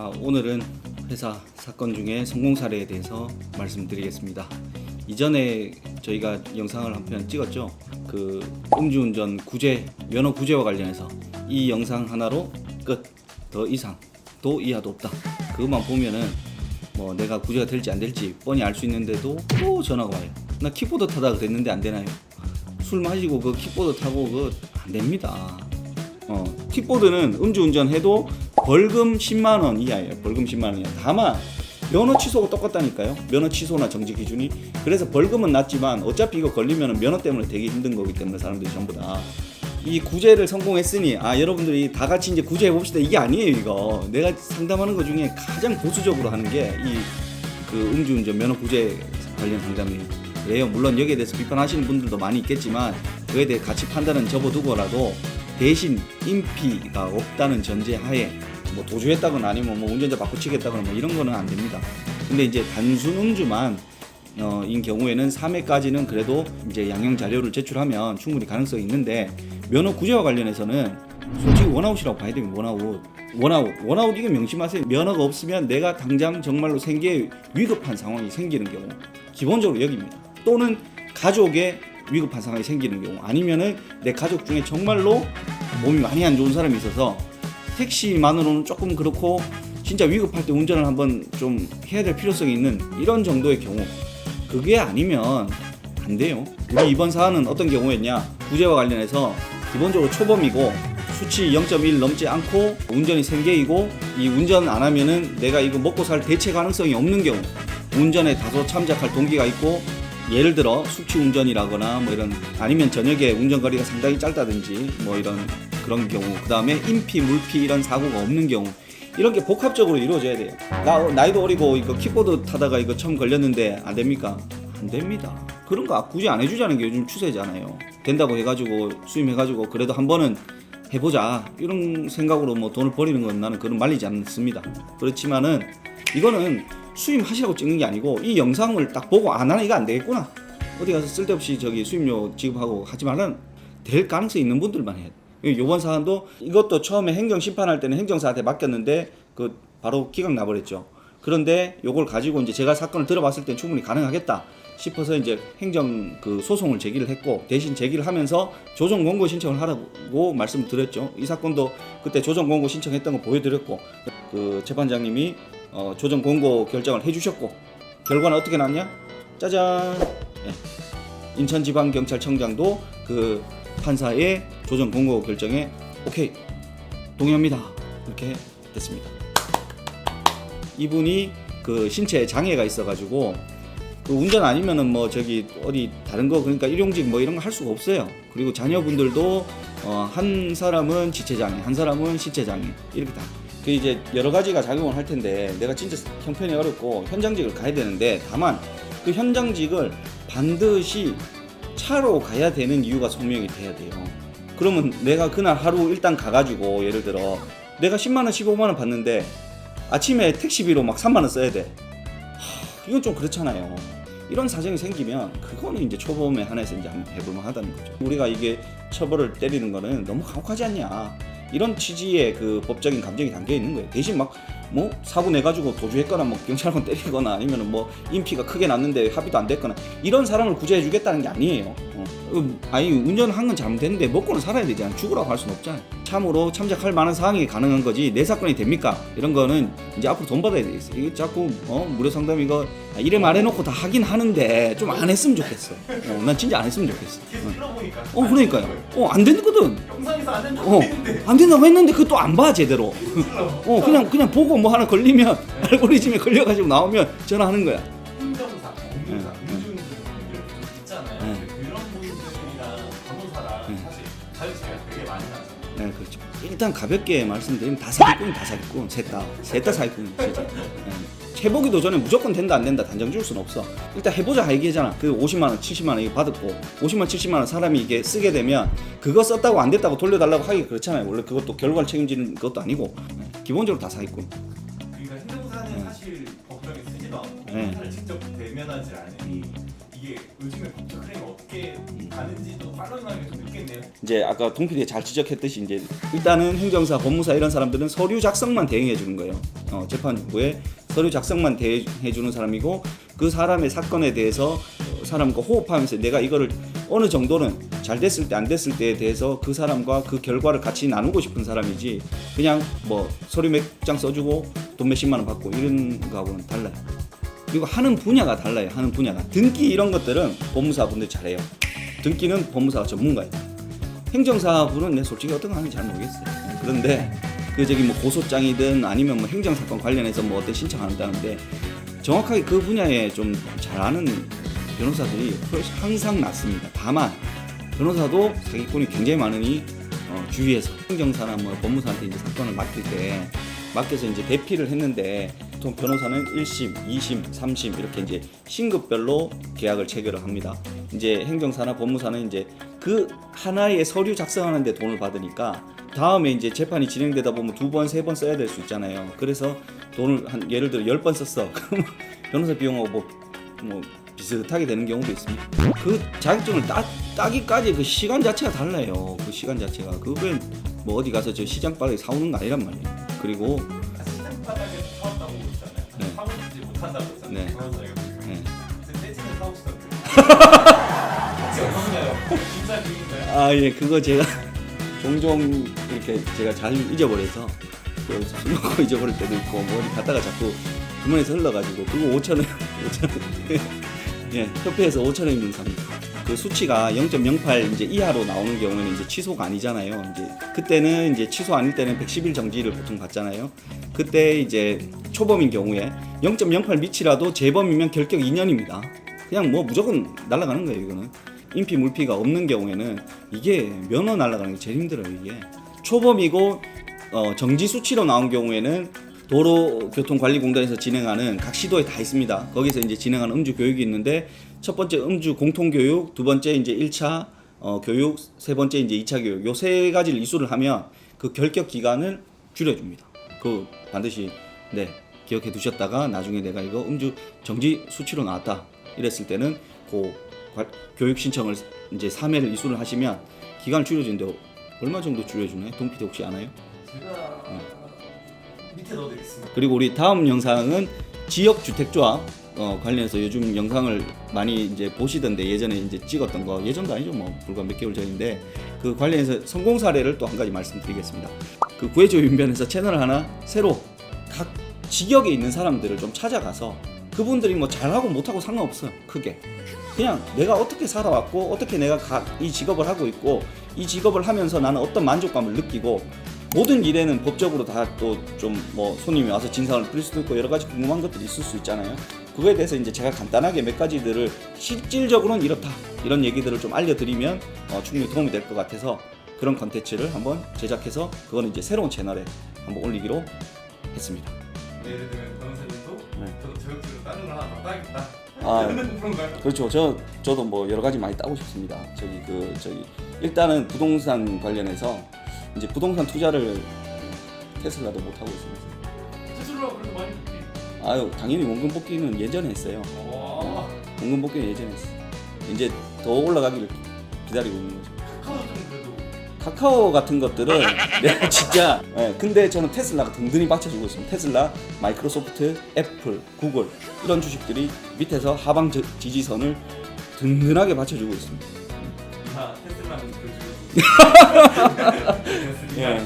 아, 오늘은 회사 사건 중에 성공 사례에 대해서 말씀드리겠습니다. 이전에 저희가 영상을 한 편 찍었죠. 그 음주운전 구제 면허 구제와 관련해서 이 영상 하나로 끝. 더 이상 도 이하도 없다. 그것만 보면은 뭐 내가 구제가 될지 안 될지 뻔히 알 수 있는데도 또 전화가 와요. 나 킥보드 타다가 그랬는데 안 되나요? 술 마시고 그 킥보드 타고 그 안 됩니다. 어, 킥보드는 음주운전 해도 벌금 10만 원 이하예요. 벌금 10만 원이야. 다만 면허 취소가 똑같다니까요. 면허 취소나 정지 기준이. 그래서 벌금은 낮지만 어차피 이거 걸리면 면허 때문에 되게 힘든 거기 때문에 사람들이 전부 다. 이 구제를 성공했으니 아 여러분들이 다 같이 이제 구제해 봅시다 이게 아니에요 이거 내가 상담하는 것 중에 가장 보수적으로 하는 게 이 그 음주운전 면허 구제 관련 상담이에요 물론 여기에 대해서 비판하시는 분들도 많이 있겠지만 그에 대해 가치 판단은 접어두고라도 대신 인피가 없다는 전제하에 뭐 도주했다거나 아니면 뭐 운전자 바꾸치겠다거나 뭐 이런 거는 안 됩니다. 근데 이제 단순 음주만 어, 인 경우에는 3회까지는 그래도 이제 양형 자료를 제출하면 충분히 가능성이 있는데 면허 구제와 관련해서는 솔직히 원아웃이라고 봐야 됩니다. 원아웃. 원아웃. 원아웃 이거 명심하세요. 면허가 없으면 내가 당장 정말로 생계에 위급한 상황이 생기는 경우 기본적으로 여기입니다. 또는 가족의 위급한 상황이 생기는 경우 아니면은 내 가족 중에 정말로 몸이 많이 안 좋은 사람이 있어서 택시만으로는 조금 그렇고 진짜 위급할 때 운전을 한번 좀 해야 될 필요성이 있는 이런 정도의 경우 그게 아니면 안 돼요. 우리 이번 사안은 어떤 경우였냐? 구제와 관련해서 기본적으로 초범이고 수치 0.1 넘지 않고 운전이 생계이고 이 운전 안 하면은 내가 이거 먹고 살 대체 가능성이 없는 경우 운전에 다소 참작할 동기가 있고 예를 들어 숙취 운전이라거나 뭐 이런 아니면 저녁에 운전 거리가 상당히 짧다든지 뭐 이런 그런 경우 그 다음에 인피 물피 이런 사고가 없는 경우 이런 게 복합적으로 이루어져야 돼요. 나 나이도 어리고 이거 킥보드 타다가 이거 처음 걸렸는데 안 됩니까? 안 됩니다. 그런 거 굳이 안 해주자는 게 요즘 추세잖아요. 된다고 해가지고 수임해가지고 그래도 한 번은 해보자 이런 생각으로 뭐 돈을 버리는 건 나는 그런 말리지 않습니다. 그렇지만은 이거는 수임하시라고 찍는 게 아니고 이 영상을 딱 보고 아 나는 이거 안 되겠구나 어디 가서 쓸데없이 저기 수임료 지급하고 하지 말라는 될 가능성이 있는 분들만 해야 돼. 요번 사안도 이것도 처음에 행정 심판할 때는 행정사한테 맡겼는데 그 바로 기각 나버렸죠. 그런데 요걸 가지고 이제 제가 사건을 들어봤을 땐 충분히 가능하겠다 싶어서 이제 행정 그 소송을 제기를 했고 대신 제기를 하면서 조정 권고 신청을 하라고 말씀드렸죠. 이 사건도 그때 조정 권고 신청했던 거 보여드렸고 그 재판장님이 어, 조정 권고 결정을 해주셨고 결과는 어떻게 났냐? 짜잔. 예. 인천지방경찰청장도 그 판사의 조정 권고 결정에 오케이 동의합니다 이렇게 됐습니다. 이분이 그 신체에 장애가 있어가지고 그 운전 아니면은 뭐 저기 어디 다른 거 그러니까 일용직 뭐 이런 거 할 수가 없어요. 그리고 자녀분들도 어, 한 사람은 지체 장애, 한 사람은 신체 장애 이렇게 다. 그 이제 여러 가지가 작용을 할 텐데 내가 진짜 형편이 어렵고 현장직을 가야 되는데 다만 그 현장직을 반드시 차로 가야 되는 이유가 소명이 돼야 돼요. 그러면 내가 그날 하루 일단 가가지고 예를 들어 내가 10만 원, 15만 원 받는데 아침에 택시비로 막 3만 원 써야 돼. 하, 이건 좀 그렇잖아요. 이런 사정이 생기면 그거는 이제 초범에 한해서 이제 한번 해볼만 하다는 거죠. 우리가 이게 처벌을 때리는 거는 너무 가혹하지 않냐. 이런 취지의 그 법적인 감정이 담겨 있는 거예요. 대신 막 뭐 사고 내 가지고 도주했거나 뭐 경찰관 때리거나 아니면은 뭐 인피가 크게 났는데 합의도 안 됐거나 이런 사람을 구제해 주겠다는 게 아니에요. 어. 음, 아니 운전한 건 잘못됐는데 먹고는 살아야 되잖아. 죽으라고 할 수는 없잖아요. 참으로 참작할 만한 상황이 가능한 거지 내 사건이 됩니까? 이런 거는 이제 앞으로 돈 받아야 되겠어. 이게 자꾸 어 무료 상담 이거 아, 이래 말해놓고 다 하긴 하는데 좀 안 했으면 좋겠어. 어, 난 진짜 안 했으면 좋겠어. 계속 들어보니까 어 그러니까요. 어안 되거든. 영상에서 안 된다고 어, 했는데 안 된다고 했는데 그것도 안 봐 제대로. 어, 그냥 그냥 보고 뭐 하나 걸리면 알고리즘에 걸려가지고 나오면 전화하는 거야. 일단 가볍게 말씀드리면 다 사기꾼이 다 사기꾼, 셋 다, 셋 다 사기꾼, 진짜. 네. 해보기도 전에 무조건 된다 안 된다 단정 지을 수는 없어. 일단 해보자 얘기잖아. 그 50만 원, 70만 원 이거 받았고 50만, 70만 원 사람이 이게 쓰게 되면 그거 썼다고 안 됐다고 돌려달라고 하기 그렇잖아요. 원래 그것도 결과를 책임지는 것도 아니고 네. 기본적으로 다 사기꾼. 그러니까 행정사는 네. 사실 법정에 쓰지도 않고 네. 직접 대면하지 않으니 이게 요즘에 법적 클레임 어떻게 가는지도 팔로잉하는 게좀 늦겠네요. 이제 아까 동필이 잘 지적했듯이 이제 일단은 행정사, 법무사 이런 사람들은 서류 작성만 대행해 주는 거예요. 어, 재판부에 서류 작성만 대행해 주는 사람이고 그 사람의 사건에 대해서 어, 사람과 호흡하면서 내가 이거를 어느 정도는 잘 됐을 때 안 됐을 때에 대해서 그 사람과 그 결과를 같이 나누고 싶은 사람이지 그냥 뭐 서류 몇 장 써주고 돈 몇십만 원 받고 이런 거하고는 달라요. 그리고 하는 분야가 달라요. 하는 분야가 등기 이런 것들은 법무사 분들 잘해요. 등기는 법무사가 전문가예요. 행정사부는 내 솔직히 어떤 거 하는지 잘 모르겠어요. 그런데 그 저기 뭐 고소장이든 아니면 뭐 행정사건 관련해서 뭐 어떤 신청한다는데 정확하게 그 분야에 좀 잘 아는 변호사들이 항상 낫습니다. 다만 변호사도 사기꾼이 굉장히 많으니 어, 주위에서 행정사나 뭐 법무사한테 이제 사건을 맡길 때 맡겨서 이제 대피를 했는데 보통 변호사는 1심, 2심, 3심 이렇게 이제 신급별로 계약을 체결을 합니다. 이제 행정사나 법무사는 이제 그 하나의 서류 작성하는데 돈을 받으니까 다음에 이제 재판이 진행되다 보면 두 번, 세 번 써야 될 수 있잖아요. 그래서 돈을 한 예를 들어 열 번 썼어. 그러면 변호사 비용하고 뭐, 뭐 비슷하게 되는 경우도 있습니다. 그 자격증을 따, 따기까지 그 시간 자체가 달라요. 그 시간 자체가 그건 뭐 어디 가서 저 시장 바닥에 사오는 거 아니란 말이에요. 그리고 시장 바닥에 서 사왔다고 그러잖아요. 네. 사오지 못한다고 했잖아요. 네. 네. 떼지는 사오시던데. 혹시 어떠나요? 진짜 중인가요? 아 예 그거 제가 종종 이렇게 제가 잘 잊어버려서 그술 먹고 잊어버릴 때도 있고 뭐 어디 갔다가 자꾸 주머니에서 흘러가지고 그거 5천 원 5천 원 예, 협회에서 5천 원이면 삽니다. 그 수치가 0.08 이제 이하로 나오는 경우에는 이제 취소가 아니잖아요. 이제 그때는 이제 취소 아닐 때는 110일 정지를 보통 받잖아요. 그때 이제 초범인 경우에 0.08 미치라도 재범이면 결격 2년입니다. 그냥 뭐 무조건 날아가는 거예요, 이거는. 인피 물피가 없는 경우에는 이게 면허 날아가는 게 제일 힘들어요, 이게. 초범이고 어, 정지 수치로 나온 경우에는 도로교통관리공단에서 진행하는 각 시도에 다 있습니다. 거기서 이제 진행하는 음주 교육이 있는데 첫 번째 음주 공통 교육, 두 번째 이제 1차 어, 교육, 세 번째 이제 2차 교육. 요 세 가지를 이수를 하면 그 결격 기간을 줄여 줍니다. 그 반드시 네 기억해 두셨다가 나중에 내가 이거 음주 정지 수치로 나왔다 이랬을 때는 그 관- 교육 신청을 이제 3회를 이수를 하시면 기간을 줄여주는데 얼마 정도 줄여주나요? 동피디 혹시 아나요? 제가 밑에 넣어드리겠습니다. 그리고 우리 다음 영상은 지역 주택조합 어, 관련해서 요즘 영상을 많이 이제 보시던데 예전에 이제 찍었던 거 예전도 아니죠 뭐 불과 몇 개월 전인데 그 관련해서 성공 사례를 또 한 가지 말씀드리겠습니다. 그 구해줘 윤변에서 채널을 하나 새로 각 지역에 있는 사람들을 좀 찾아가서 그분들이 뭐 잘하고 못하고 상관없어요 크게 그냥 내가 어떻게 살아왔고 어떻게 내가 각이 직업을 하고 있고 이 직업을 하면서 나는 어떤 만족감을 느끼고 모든 일에는 법적으로 다 또 좀 뭐 손님이 와서 진상을 부릴 수도 있고 여러 가지 궁금한 것들이 있을 수 있잖아요. 그거에 대해서 이제 제가 간단하게 몇 가지들을 실질적으로는 이렇다 이런 얘기들을 좀 알려드리면 어, 충분히 도움이 될 것 같아서 그런 컨텐츠를 한번 제작해서 그거는 이제 새로운 채널에 한번 올리기로 했습니다. 예를 들면 변호사님도 네. 저도 자격증을 다른 걸 하나 더 따겠다. 아, 그런가요? 그렇죠. 저 저도 뭐 여러 가지 많이 따고 싶습니다. 저기 그 저기 일단은 부동산 관련해서 이제 부동산 투자를 테슬라도 못 하고 있습니다. 스스로 그래도 많이. 아유 당연히 원금 복귀는 예전에 했어요. 와, 원금 복귀는 예전에 했어. 이제 더 올라가기를 기다리고 있는 거죠. 카카오 좀 그래도 같은 것들은 내가 진짜 예, 근데 저는 테슬라가 든든히 받쳐주고 있습니다. 테슬라, 마이크로소프트, 애플, 구글 이런 주식들이 밑에서 하방 저- 지지선을 든든하게 받쳐주고 있습니다. 다 테슬라는 그 중. 예.